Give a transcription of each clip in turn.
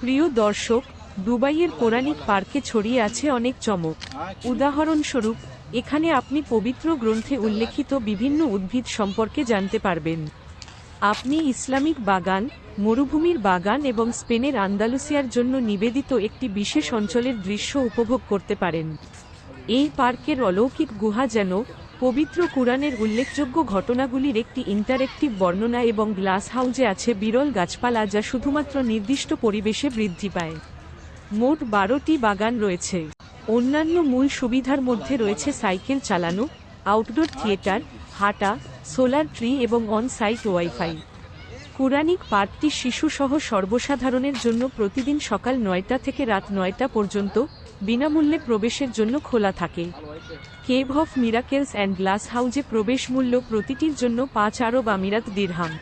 প্রিয় দর্শক, দুবাইয়ের পৌরাণিক পার্কে ছড়িয়ে আছে অনেক চমক। উদাহরণস্বরূপ, এখানে আপনি পবিত্র গ্রন্থে উল্লেখিত বিভিন্ন উদ্ভিদ সম্পর্কে জানতে পারবেন। আপনি ইসলামিক বাগান, মরুভূমির বাগান এবং স্পেনের আন্দালুসিয়ার জন্য নিবেদিত একটি বিশেষ অঞ্চলের দৃশ্য উপভোগ করতে পারেন। এই পার্কের অলৌকিক গুহা যেন পবিত্র কুরআনের উল্লেখযোগ্য ঘটনাগুলির একটি ইন্টারেক্টিভ বর্ণনা এবং গ্লাস হাউজে আছে বিরল গাছপালা যা শুধুমাত্র নির্দিষ্ট পরিবেশে বৃদ্ধি পায়। মোট বারোটি বাগান রয়েছে। অন্যান্য মূল সুবিধার মধ্যে রয়েছে সাইকেল চালানো, আউটডোর থিয়েটার, হাঁটা, সোলার ট্রি এবং অন সাইট ওয়াইফাই। কুরানিক পার্কটি শিশুসহ সর্বসাধারণের জন্য প্রতিদিন সকাল নয়টা থেকে রাত নয়টা পর্যন্ত বিনামূল্যে প্রবেশের জন্য খোলা থাকে। Cave of miracles and glass হাউজে প্রবেশ মূল্য প্রতিটির জন্য পাঁচ আরব আমিরাত দিরহাম।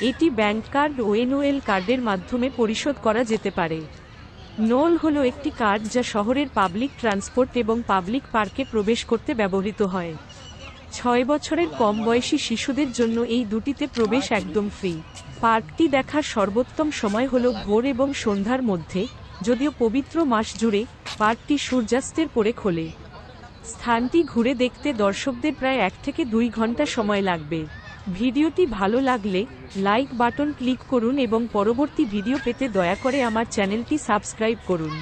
এটি ব্যাংক কার্ড ও এনওএল কার্ডের মাধ্যমে পরিশোধ করা যেতে পারে। নোল হল একটি কার্ড যা শহরের পাবলিক ট্রান্সপোর্ট এবং পাবলিক পার্কে প্রবেশ করতে ব্যবহৃত হয়। ছয় বছরের কম বয়সী শিশুদের জন্য এই দুটিতে প্রবেশ একদম ফ্রি। পার্কটি দেখার সর্বোত্তম সময় হল ভোর এবং সন্ধ্যার মধ্যে, যদিও পবিত্র মাস জুড়ে পার্কটি সূর্যাস্তের পরে খোলে। স্থানটি ঘুরে দেখতে দর্শকদের প্রায় এক থেকে দুই ঘণ্টা সময় লাগবে। ভিডিওটি ভালো লাগলে লাইক বাটন ক্লিক করুন এবং পরবর্তী ভিডিও পেতে দয়া করে আমার চ্যানেলটি সাবস্ক্রাইব করুন।